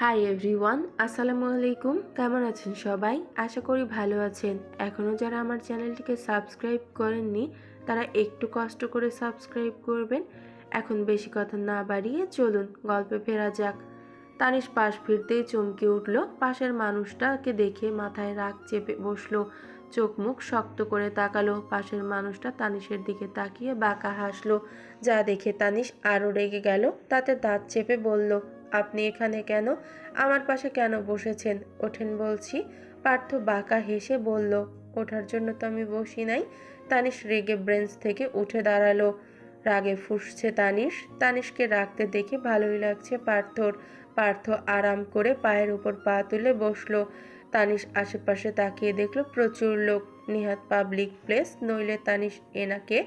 Hi everyone আসসালামু আলাইকুম কেমন আছেন সবাই? আশা করি ভালো আছেন। এখনও যারা আমার চ্যানেলটিকে সাবস্ক্রাইব করেননি, তারা একটু কষ্ট করে সাবস্ক্রাইব করবেন। এখন বেশি কথা না বাড়িয়ে চলুন, গল্পে ফেরা যাক। তানিশ পাশ ফিরতেই চমকে উঠল। পাশের মানুষটাকে দেখে মাথায় রাগ চেপে বসল। চোখ মুখ শক্ত করে তাকালো। পাশের মানুষটা তানিশের দিকে তাকিয়ে বাঁকা হাসলো। যা দেখে তানিশ আরও রেগে গেল। তাতে দাঁত চেপে বলল আপনি এখানে কেন? আমার পাশে কেন বসেছেন? ওঠেন বলছি। পার্থ বাঁকা হেসে বলল, ওঠার জন্য তো আমি বসি নাই। তানিশ রেগে ব্রেঞ্চ থেকে উঠে দাঁড়াল। রাগে ফুসছে তানিশ। তানিশকে রাখতে দেখে ভালোই লাগছে পার্থর। পার্থ আরাম করে পায়ের উপর পা তুলে বসল। তানিশ আশেপাশে তাকিয়ে দেখল প্রচুর লোক। নিহাত পাবলিক প্লেস, নইলে তানিশ এনাকে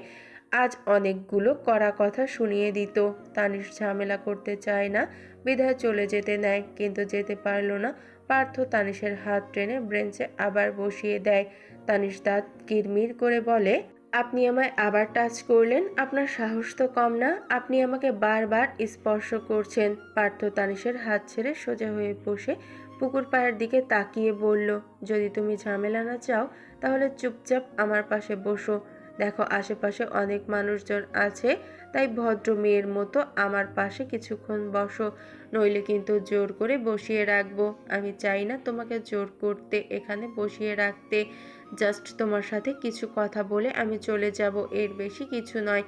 আজ অনেকগুলো কড়া কথা শুনিয়ে দিত। তানিশ ঝামেলা করতে চায় না, বিধায় চলে যেতে নেয়, কিন্তু যেতে পারল না। পার্থ তানিশের হাত টেনে ব্রেঞ্চে আবার বসিয়ে দেয়। তানিশ দাঁত কিরমির করে বলে, আপনি আমায় আবার টাচ করলেন? আপনার সাহস তো কম না। আপনি আমাকে বারবার স্পর্শ করছেন। পার্থ তানিশের হাত ছেড়ে সোজা হয়ে বসে পুকুর পাড়ের দিকে তাকিয়ে বলল, যদি তুমি ঝামেলা না চাও, তাহলে চুপচাপ আমার পাশে বসো। দেখো, আশেপাশে অনেক মানুষজন আছে, তাই ভদ্র মেয়ের মতো আমার পাশে কিছুক্ষণ বসো, নইলে কিন্তু জোর করে বসিয়ে রাখব। আমি চাই না তোমাকে জোর করতে, এখানে বসিয়ে রাখতে। জাস্ট তোমার সাথে কিছু কথা বলে আমি চলে যাব, এর বেশি কিছু নয়।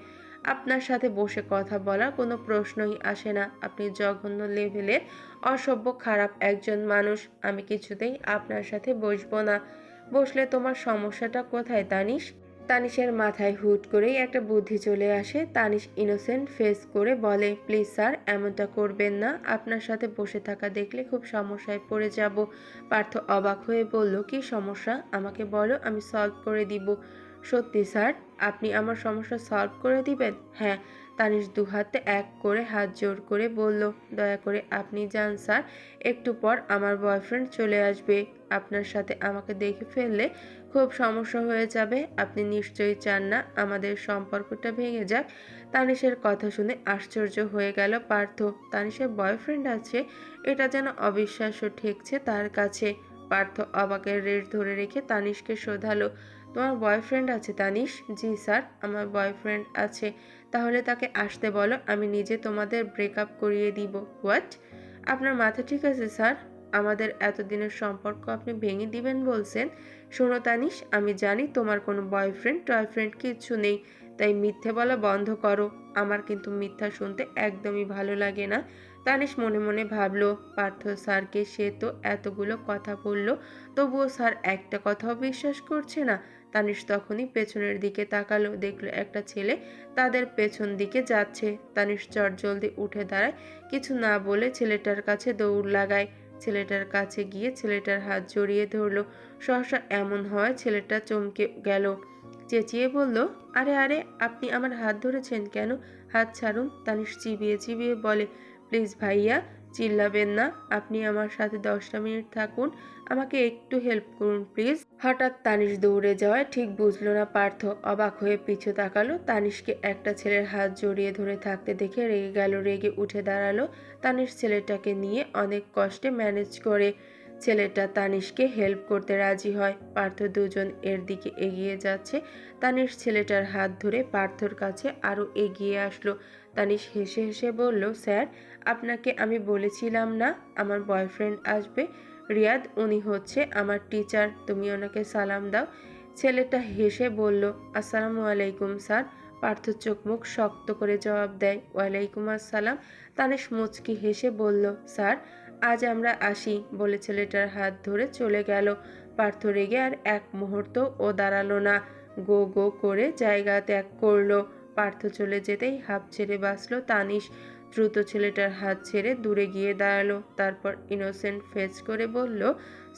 আপনার সাথে বসে কথা বলার কোনো প্রশ্নই আসে না। আপনি জঘন্য লেভেলের অসভ্য, খারাপ একজন মানুষ, আমি কিছুতেই আপনার সাথে বসবো না। বসলে তোমার সমস্যাটা কোথায়, তানিশ? তানিশের মাথায় হুট করেই একটা বুদ্ধি চলে আসে। তানিশ ইনোসেন্ট ফেস করে বলে, প্লিজ স্যার, এমনটা করবেন না। আপনার সাথে বসে থাকা দেখলে খুব সমস্যায় পড়ে যাব। পার্থ অবাক হয়ে বলল, কি সমস্যা? আমাকে বলো, আমি সলভ করে দিব। সত্যি স্যার, আপনি আমার সমস্যা সলভ করে দিবেন? হ্যাঁ তানিশ দু হাতে এক করে হাত জোর করে বলল, দয়া করে আপনি যান স্যার, একটু পর আমার বয়ফ্রেন্ড চলে আসবে। আপনার সাথে আমাকে দেখে ফেললে খুব সমস্যা হয়ে যাবে। আপনি নিশ্চয়ই চান না আমাদের সম্পর্কটা ভেঙে যাক? তানিশের কথা শুনে আশ্চর্য হয়ে গেল পার্থ। তানিশের বয়ফ্রেন্ড আছে, এটা যেন অবিশ্বাস্য ঠেকছে তার কাছে। পার্থ অবাকের রেট ধরে রেখে তানিশকে শোধালো, তোমার বয়ফ্রেন্ড আছে তানিশ? জি স্যার, আমার বয়ফ্রেন্ড আছে। তাহলে তাকে আসতে বলো, আমি নিজে তোমাদের ব্রেকআপ করিয়ে দিব। হোয়াট আপনার মাথা ঠিক আছে, স্যার? আমাদের এতদিনের সম্পর্ক আপনি ভেঙে দিবেন বলছেন। শোনো তানিশ, আমি জানি তোমার কোনো বয়ফ্রেন্ড টয়ফ্রেন্ড কিচ্ছু নেই, তাই মিথ্যে বলা বন্ধ করো। আমার কিন্তু মিথ্যা শুনতে একদমই ভালো লাগে না। তানিশ মনে মনে ভাবলো, পার্থ স্যারকে সে তো এতগুলো কথা বলল, তবুও স্যার একটা কথাও বিশ্বাস করছে না। তানিশ তখনই পেছনের দিকে তাকালো, দেখল একটা ছেলে তাদের পেছন দিকে যাচ্ছে। তানিশ চট জলদি উঠে দাঁড়ায়, কিছু না বলে ছেলেটার কাছে দৌড় লাগায়। ছেলেটার কাছে গিয়ে ছেলেটার হাত জড়িয়ে ধরলো। সহসা এমন হয় ছেলেটা চমকে গেল। চেঁচিয়ে বলল, আরে আরে, আপনি আমার হাত ধরেছেন কেন? হাত ছাড়ুন। তানিশ চিবিয়ে চিবিয়ে বলে, প্লিজ ভাইয়া চিল্লাবেন না। আপনি আমার সাথে দশটা মিনিট থাকুন। আমাকে একটু হেল্প করুন প্লিজ হঠাৎ তানিশ দৌড়ে যাওয়ায় ঠিক বুঝলো না পার্থ। অবাক হয়ে পিছু তাকালো। তানিশকে একটা ছেলের হাত জড়িয়ে ধরে থাকতে দেখে রেগে গেল, রেগে উঠে দাঁড়াল। তানিশ ছেলেটাকে নিয়ে অনেক কষ্টে ম্যানেজ করে ছেলেটা তানিশকে হেল্প করতে রাজি হয়। পার্থ দুজন এর দিকে এগিয়ে যাচ্ছে। তানিশ ছেলেটার হাত ধরে পার্থর কাছে আরও এগিয়ে আসলো। তানিশ হেসে হেসে বলল, স্যার আপনাকে আমি বলেছিলাম না আমার বয়ফ্রেন্ড আসবে। রিয়াদ, উনি হচ্ছে আমার টিচার, তুমি ওনাকে সালাম দাও। ছেলেটা হেসে বলল, আসসালামু আলাইকুম স্যার। পার্থ চোখ মুখ শক্ত করে জবাব দেয়, ওয়ালাইকুম আসসালাম। তানিশ মুচকি হেসে বলল, স্যার, আজ আমরা আসি। বলে ছেলেটার হাত ধরে চলে গেল। পার্থ রেগে আর এক মুহূর্ত ও দাঁড়াল না। গো গো করে জায়গা ত্যাগ করল। পার্থ চলে যেতেই হাফ ছেড়ে বাঁচলো তানিশ। দ্রুত ছেলেটার হাত ছেড়ে দূরে গিয়ে দাঁড়াল, তারপর ইনোসেন্ট ফেস করে বলল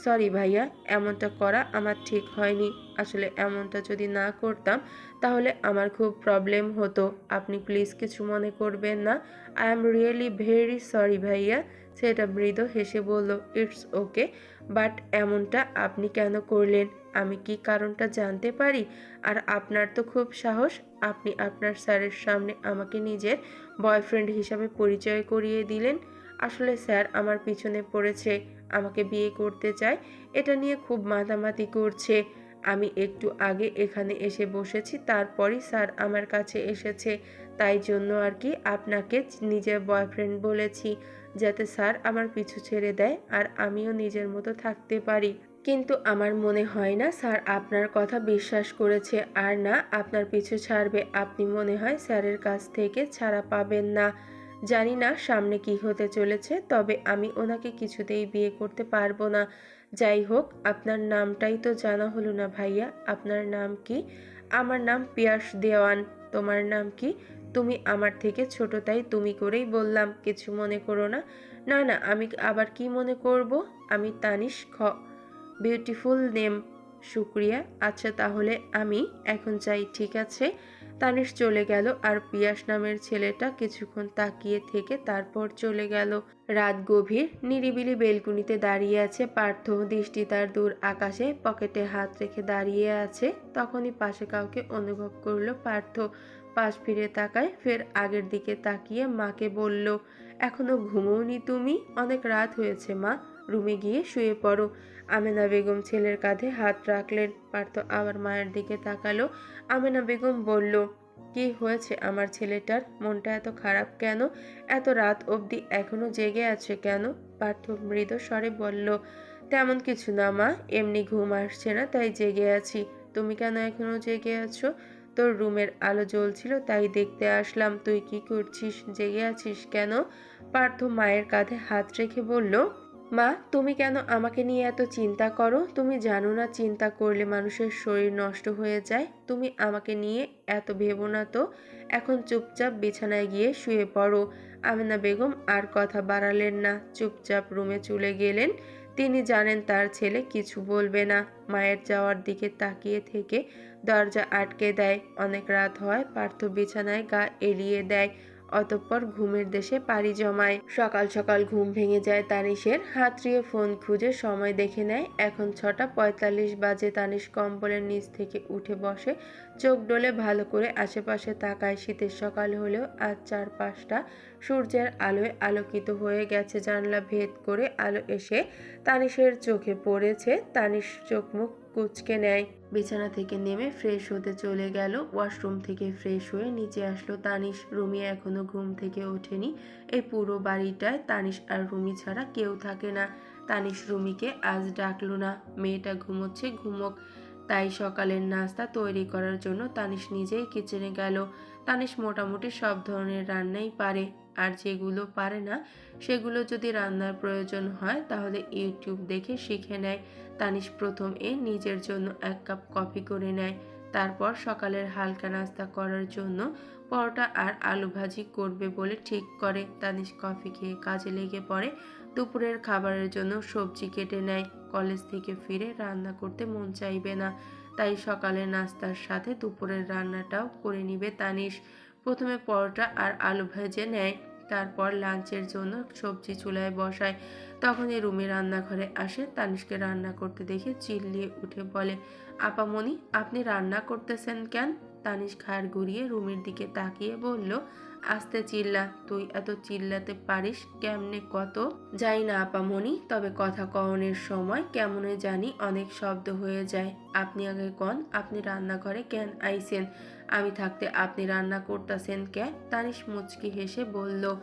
সরি ভাইয়া, এমনটা করা আমার ঠিক হয়নি। আসলে এমনটা যদি না করতাম, তাহলে আমার খুব প্রবলেম হতো। আপনি প্লিজ কিছু মনে করবেন না। I am really very sorry ভাইয়া। সেটা মৃদু হেসে বলল, ইটস ওকে, বাট এমনটা আপনি কেন করলেন? আমি কি কারণটা জানতে পারি? আর আপনার তো খুব সাহস, আপনি আপনার স্যারের সামনে আমাকে নিজের বয়ফ্রেন্ড হিসাবে পরিচয় করিয়ে দিলেন। আসলে স্যার আমার পিছনে পড়েছে, আমাকে বিয়ে করতে চায়, এটা নিয়ে খুব মাতামাতি করছে। আমি একটু আগে এখানে এসে বসেছি, তারপরই স্যার আমার কাছে এসেছে, তাই জন্য আর কি আপনাকে নিজের বয়ফ্রেন্ড বলেছি। যাতে স্যার আমার পিছু ছেড়ে দেয় আর আমিও নিজের মতো থাকতে পারি। কিন্তু আমার মনে হয় না স্যার আপনার কথা বিশ্বাস করেছে। আর না, আপনার পিছু ছাড়বে। আপনি মনে হয় স্যারের কাছ থেকে ছাড়া পাবেন না। জানি না সামনে কি হতে চলেছে, তবে আমি ওনাকে কিছুতেই বিয়ে করতে পারব না। যাই হোক, আপনার নামটাই তো জানা হলো না ভাইয়া। আপনার নাম কি? আমার নাম পিয়াস দেওয়ান। তোমার নাম কি? তুমি আমার থেকে ছোট, তাই তুমি করেই বললাম, কিছু মনে করো না। না না, আমি আবার কি মনে করব? আমি তানিশ খ। বিউটিফুল নেম শুক্রিয়া। আচ্ছা তাহলে আমি এখন যাই, ঠিক আছে? তানিশ চলে গেল আর পিয়াস নামের ছেলেটা কিছুক্ষণ তাকিয়ে থেকে তারপর চলে গেল। রাত গভীর, নিরিবিলি বেলকুনিতে দাঁড়িয়ে আছে, পার্থ দৃষ্টি তার দূর আকাশে পকেটে হাত রেখে দাঁড়িয়ে আছে। তখনই পাশে কাউকে অনুভব করল পার্থ। পাশ ফিরে তাকায়, ফের আগের দিকে তাকিয়ে মাকে বলল, এখনও ঘুমোওনি তুমি? অনেক রাত হয়েছে মা, রুমে গিয়ে শুয়ে পড়ো। আমেনা বেগম ছেলের কাঁধে হাত রাখলেন। পার্থ আবার মায়ের দিকে তাকালো। আমেনা বেগম বলল, কি হয়েছে আমার ছেলেটার? মনটা এত খারাপ কেন? এত রাত অবধি এখনও জেগে আছে কেন? পার্থ মৃদু স্বরে বলল, তেমন কিছু না মা, এমনি ঘুম আসছে না, তাই জেগে আছি। তুমি কেন এখনও জেগে আছো? তোর রুমের আলো জ্বলছিল, তাই দেখতে আসলাম তুই কি করছিস, জেগে আছিস কেন? পার্থ মায়ের কাঁধে হাত রেখে বলল, মা, তুমি কেন আমাকে নিয়ে এত চিন্তা করো? তুমি জানো না চিন্তা করলে মানুষের শরীর নষ্ট হয়ে যায়। তুমি আমাকে নিয়ে এত ভেবো না তো। এখন চুপচাপ বিছানায় গিয়ে শুয়ে পড়ো। আমেনা বেগম আর কথা বাড়ালেন না। চুপচাপ রুমে চলে গেলেন। তিনি জানেন তার ছেলে কিছু বলবে না। মায়ের যাওয়ার দিকে তাকিয়ে থেকে দরজা আটকে দেয়। অনেক রাত হয়, পার্থ বিছানায় গা এড়িয়ে দেয়, অতঃপর ঘুমের দেশে পাড়ি জমায়। সকাল সকাল ঘুম ভেঙে যায় তানিশের। হাতড়িয়ে ফোন খুঁজে সময় দেখে নেয়। এখন ছটা পঁয়তাল্লিশ বাজে। তানিশ কম্বলের নিচ থেকে উঠে বসে, চোখ ডলে ভালো করে আশেপাশে তাকায়। শীতের সকাল হলেও আজ চার পাঁচটা সূর্যের আলোয় আলোকিত হয়ে গেছে। জানলা ভেদ করে আলো এসে তানিশের চোখে পড়েছে। তানিশ চোখ মুখ কুচকে নেয়। বিছানা থেকে নেমে ফ্রেশ হতে চলে গেল। ওয়াশরুম থেকে ফ্রেশ হয়ে নিচে আসলো তানিশ। রুমি এখনও ঘুম থেকে ওঠেনি। এই পুরো বাড়িটায় তানিশ আর রুমি ছাড়া কেউ থাকে না। তানিশ রুমিকে আজ ডাকলো না। মেয়েটা ঘুমোচ্ছে, ঘুমোক। তাই সকালের নাস্তা তৈরি করার জন্য তানিশ নিজেই কিচেনে গেল। তানিশ মোটামুটি সব ধরনের রান্নাই পারে। আর যেগুলো পারে না, সেগুলো যদি রান্নার প্রয়োজন হয়, তাহলে ইউটিউব দেখে শিখে নেয়। তানিশ প্রথম এ নিজের জন্য এক কাপ কফি করে নেয়। তারপর সকালের হালকা নাস্তা করার জন্য পরোটা আর আলু ভাজি করবে বলে ঠিক করে তানিশ কফি খেয়ে কাজে লেগে পড়ে। দুপুরের খাবারের জন্য সবজি কেটে নেয়। কলেজ থেকে ফিরে রান্না করতে মন চাইবে না। তাই সকালের নাস্তার সাথে দুপুরের রান্নাটাও করে নিবে তানিশ। প্রথমে পরোটা আর আলু ভেজে নেয়। তারপর লাঞ্চের জন্য সবজি চুলায় বসায়। তখনই রুমে রান্নাঘরে আসে তানিশকে রান্না করতে দেখে চিল্লিয়ে উঠে বলে আপামনি আপনি রান্না করতেছেন কেন? তানিশ ঘাড় ঘুরিয়ে রুমের দিকে তাকিয়ে বলল, আস্তে চিল্লা, তুই এত চিল্লাতে পারিস কেমনে কত? যাই না আপামনি তবে কথা কওনের সময় কেমনে জানি অনেক শব্দ হয়ে যায়। আপনি আগে কন, আপনি রান্নাঘরে কেন আইসেন আমি থাকতে আপনি রান্না করতেছেন কে তানিশ মুচকি হেসে বলল,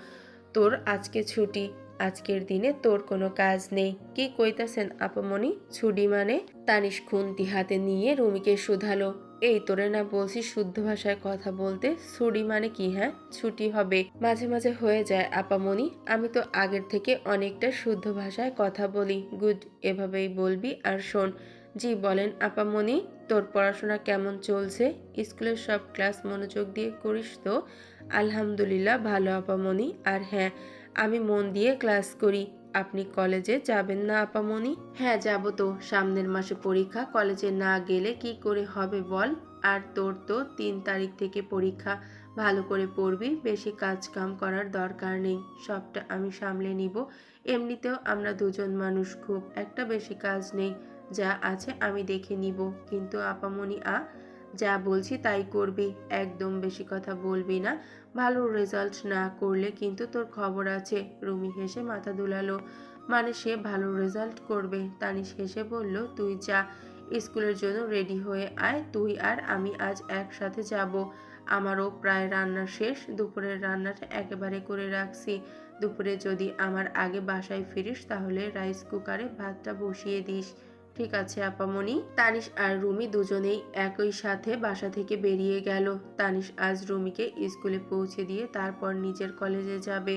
তোর আজকে ছুটি, আজকের দিনে তোর কোনো কাজ নেই। কি কইতাছেন আপামনি? ছুটি মানে? তানিশ খুন্তি হাতে নিয়ে রুমিকে শুধালো, এই তোরে না বলছি শুদ্ধ ভাষায় কথা বলতে। ছুটি মানে কি হ্যাঁ? ছুটি হবে। মাঝে মাঝে হয়ে যায় আপামনি। আমি তো আগের থেকে অনেকটা শুদ্ধ ভাষায় কথা বলি। গুড, এভাবেই বলবি। আর শোন, জি বলেন আপামনি। তোর পড়াশোনা কেমন চলছে? স্কুলের সব ক্লাস মনোযোগ দিয়ে করিস তো? আলহামদুলিল্লাহ, ভালো আপামনি আর হ্যাঁ আমি মন দিয়ে ক্লাস করি। আপনি কলেজে যাবেন না আপামনি হ্যাঁ যাব তো। সামনের মাসে পরীক্ষা। কলেজে না গেলে কি করে হবে বল? আর তোর তো তিন তারিখ থেকে পরীক্ষা। ভালো করে পড়বি, বেশি কাজ কাম করার দরকার নেই। সবটা আমি সামলে নিব। এমনিতেও আমরা দুজন মানুষ খুব একটা বেশি কাজ নেই। যা আছে আমি দেখে নিব। কিন্তু আপামনি আ, যা বলছি তাই করবি। একদম বেশি কথা বলবি না। ভালো রেজাল্ট না করলে কিন্তু তোর খবর আছে। রুমি হেসে মাথা দুলালো। মানে সে ভালো রেজাল্ট করবে। তানিশ হেসে বলল, তুই যা। স্কুলের জন্য রেডি হয়ে আয়। তুই আর আমি আজ একসাথে যাব। আমারও প্রায় রান্না শেষ। দুপুরের রান্নাটা একেবারে করে রাখছি। দুপুরে যদি আমার আগে বাসায় ফিরিস তাহলে রাইস কুকারে ভাতটা বসিয়ে দিস। ঠিক আছে, আপামনি। তানিশ আর রুমি দুজনেই একই সাথে বাসা থেকে বেরিয়ে গেল। তানিশ আজ রুমিকে স্কুলে পৌঁছে দিয়ে তারপর নিজের কলেজে যাবে।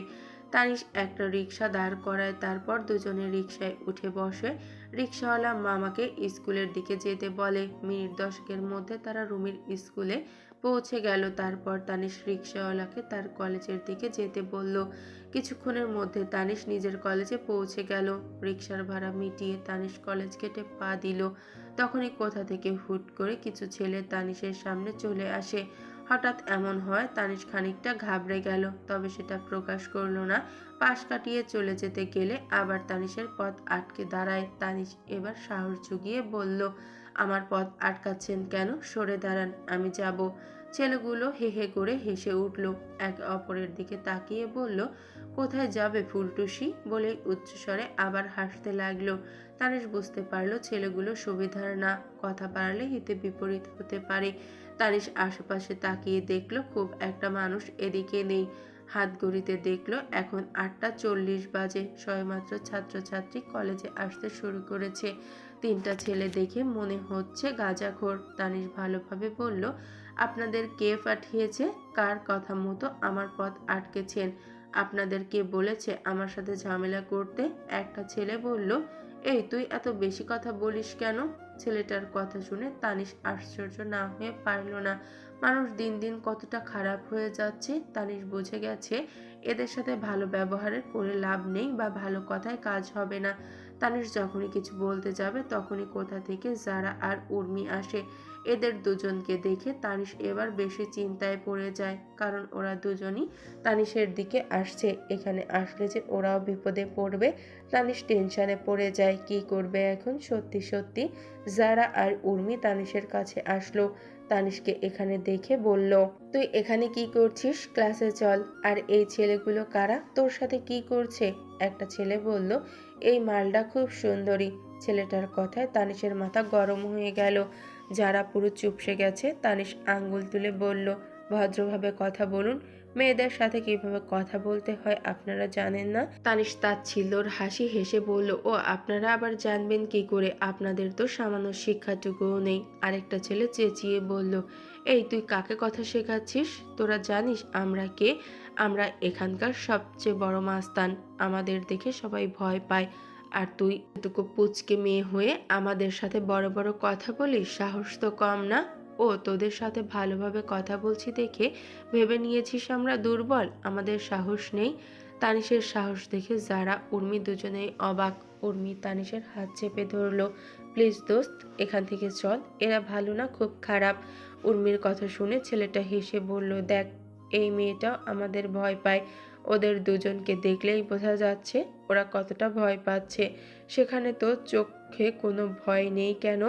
তানিশ একটা রিক্সা দাঁড় করায়, তারপর দুজনে রিক্সায় উঠে বসে। রিক্সাওয়ালা মামাকে স্কুলের দিকে যেতে বলে। মিনিট দশকের মধ্যে তারা রুমির স্কুলে পৌঁছে গেল। তারপর তানিশ রিক্সাওয়ালাকে তার কলেজের দিকে যেতে বলল। কিছুক্ষণের মধ্যে তানিশ নিজের কলেজে পৌঁছে গেল। রিক্সার ভাড়া মিটিয়ে তানিশ কলেজ গেটে পা দিল। তখনই কোথা থেকে হুট করে কিছু ছেলে তানিশের সামনে চলে আসে। হঠাৎ এমন হয় তানিশ খানিকটা ঘাবড়ে গেল, তবে সেটা প্রকাশ করল না। পাশ কাটিয়ে চলে যেতে গেলে আবার তানিশের পথ আটকে দাঁড়ায়। তানিশ এবার সাহস জুগিয়ে বলল আমার পথ আটকাচ্ছেন কেন? সরে দাঁড়ান, আমি যাব। ছেলেগুলো হে হে করে হেসে উঠল। একে অপরের দিকে তাকিয়ে বলল, কোথায় যাবে ফুলটুসি? বলে উচ্চস্বরে আবার হাসতে লাগল। তানিশ বুঝতে পারল ছেলেগুলো সুবিধার না। কথা বাড়ালে হিতে বিপরীত হতে পারে। তানিশ আশেপাশে তাকিয়ে দেখল, খুব একটা মানুষ এদিকে নেই। হাত গড়িতে দেখল, এখন আটটা চল্লিশ বাজে। সবেমাত্র ছাত্রছাত্রী কলেজে আসতে শুরু করেছে। তিনটা ছেলে দেখে মনে হচ্ছে গাঁজাখোর। তানিশ ভালোভাবে বলল, আপনাদের কে পাঠিয়েছে? কার কথা মতো আমার পথ আটকেছেন? আপনাদের কে বলেছে আমার সাথে ঝামেলা করতে? একটা ছেলে বলল, এই তুই এত বেশি কথা বলিস কেন? ছেলেটার কথা শুনে তানিশ আশ্চর্য না হয়ে পারল না। মানুষ দিন দিন কতটা খারাপ হয়ে যাচ্ছে তানিশ বুঝে গেছে। এদের সাথে ভালো ব্যবহারের করে লাভ নেই বা ভালো কথায় কাজ হবে না। তানিশ যখনই কিছু বলতে যাবে, তখনই কোথা থেকে যারা আর উর্মি আসে। এদের দুজনকে দেখে তানিশ এবার বেশি চিন্তায় পড়ে যায়, কারণ ওরা দুজনই তানিশের দিকে আসছে। এখানে আসলে যে ওরাও বিপদে পড়বে, তানিশ টেনশনে পড়ে যায়, কি করবে এখন? সত্যি সত্যি যারা আর উর্মি তানিশের কাছে আসলো। তানিশকে এখানে দেখে বলল, তুই এখানে কি করছিস? ক্লাসে চল। আর এই ছেলেগুলো কারা? তোর সাথে কি করছে? একটা ছেলে বলল, এই মালটা খুব সুন্দরী। ছেলেটার কথায় তানিশের মাথা গরম হয়ে গেল। যারা পুরো চুপসে গেছে, তানিশ আঙ্গুল তুলে বলল, ভদ্রভাবে কথা বলুন। মেয়েদের সাথে কীভাবে কথা বলতে হয় আপনারা জানেন না? তানিশ তার ছিল্লর হাসি হেসে বলল, ও, আপনারা আবার জানবেন কি করে? আপনাদের তো সামান্য শিক্ষাটুকুও নেই। আরেকটা ছেলে চেঁচিয়ে বলল, এই, তুই কাকে কথা শেখাচ্ছিস? তোরা জানিস আমরা কে? আমরা এখানকার সবচেয়ে বড় মাস্তান। আমাদের দেখে সবাই ভয় পায়। আর তুই এটুকু পুচকে মেয়ে হয়ে আমাদের সাথে বড় বড় কথা বলিস? সাহস তো কম না? ও তোদের সাথে ভালোভাবে কথা বলছি দেখে ভেবে নিয়েছিস আমরা দুর্বল, আমাদের সাহস নেই। তানিশের সাহস দেখে যারা উর্মি দুজনেই অবাক। উর্মি তানিশের হাত চেপে ধরলো, প্লিজ দোস্ত, এখান থেকে চল, এরা ভালো না, খুব খারাপ। উর্মির কথা শুনে ছেলেটা হেসে বলল, দেখ, এই মেয়েটাও আমাদের ভয় পায়। ওদের দুজনকে দেখলেই বোঝা যাচ্ছে ওরা কতটা ভয় পাচ্ছে। সেখানে তো চোখে কোনো ভয় নেই কেন?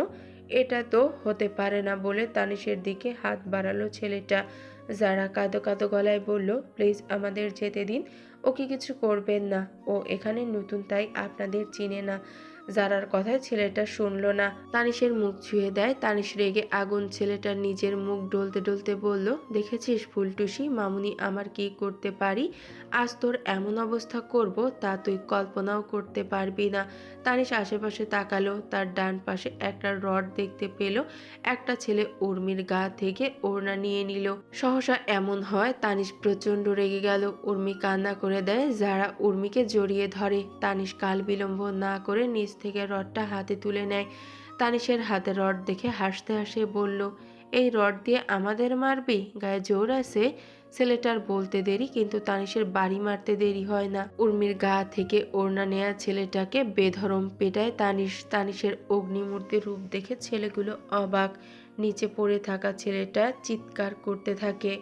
এটা তো হতে পারে না বলে তানিশের দিকে হাত বাড়ালো ছেলেটা। যারা কাঁদো কাঁদো গলায় বলল, প্লিজ আমাদের যেতে দিন, ওকে কিছু করবেন না। ও এখানে নতুন, তাই আপনাদের চিনে না। যারার কথায় ছেলেটা শুনলো না। তানিশের মুখ ছুঁয়ে দেয়। তানিশ রেগে আগুন ছেলেটার নিজের মুখ ডলতে ডলতে বলল, দেখেছিস ফুলটুসি, মামুনি, আমার কি করতে পারি? আজ তোর এমন অবস্থা করব, তা তুই কল্পনাও করতে পারবি না। তানিশ আশেপাশে তাকালো। তার ডান পাশে একটা রড দেখতে পেল। একটা ছেলে উর্মির গা থেকে ওড়না নিয়ে নিল। সহসা এমন হয়, তানিশ প্রচণ্ড রেগে গেল। উর্মি কান্না করে দেয়। যারা উর্মিকে জড়িয়ে ধরে। তানিশ কাল বিলম্ব না করে নিচ থেকে রডটা হাতে তুলে নেয়। তানিশের হাতে রড দেখে হাসতে হাসে বলল, এই রড দিয়ে আমাদের মারবি? গায়ে জোর আছে? ছেলেটার বলতে দেরি, কিন্তু তানিশের বাড়ি মারতে দেরি হয় না। উর্মির গা থেকে ওড়না নেয়া ছেলেটাকে বেধরম পেটায় তানিশ, তানিশের অগ্নিমূর্তি রূপ দেখে ছেলেগুলো অবাক। নিচে পড়ে থাকা ছেলেটা চিৎকার করতে থাকে।